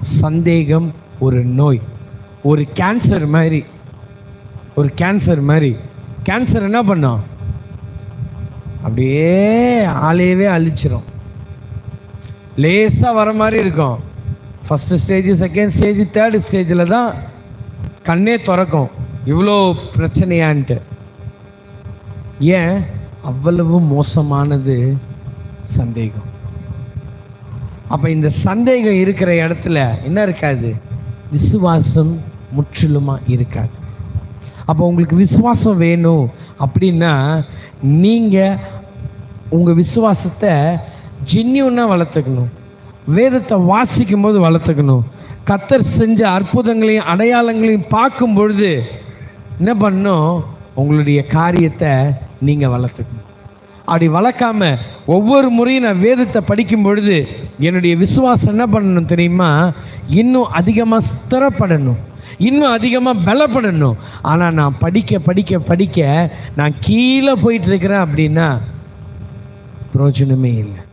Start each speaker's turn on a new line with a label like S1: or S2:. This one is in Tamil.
S1: சந்தேகம் ஒரு நோய். ஒரு கேன்சர் மாதிரி. ஒரு கேன்சர் மாதிரி. கேன்சர் என்ன பண்ணும்? அப்படியே ஆளையவே அழிச்சிரும். லேசாக வர மாதிரி இருக்கும். First stage second stage third ஸ்டேஜில் தான் கண்ணே திறக்கும். இவ்வளோ பிரச்சனையான்ட்டு. ஏன்? அவ்வளவு மோசமானது சந்தேகம். அப்போ இந்த சந்தேகம் இருக்கிற இடத்துல என்ன இருக்காது? விசுவாசம் முற்றிலுமாக இருக்காது. அப்போ உங்களுக்கு விசுவாசம் வேணும் அப்படின்னா நீங்கள் உங்கள் விசுவாசத்தை ஜென்யூனாக வளர்த்துக்கணும். வேதத்தை வாசிக்கும் போது வளர்த்துக்கணும். கத்தர் செஞ்ச அற்புதங்களையும் அடையாளங்களையும் பார்க்கும் பொழுது என்ன பண்ணணும் உங்களுடைய காரியத்தை நீங்கள் வளர்த்துக்கணும். அப்படி வளர்க்காம ஒவ்வொரு முறையும் நான் வேதத்தை படிக்கும் பொழுது என்னுடைய விசுவாசம் என்ன பண்ணணும் தெரியுமா? இன்னும் அதிகமாக ஸ்திரப்படணும். இன்னும் அதிகமாக பலப்படணும். ஆனால் நான் படிக்க படிக்க படிக்க நான் கீழே போயிட்டு இருக்கிறேன் அப்படின்னா பிரயோஜனமே இல்லை.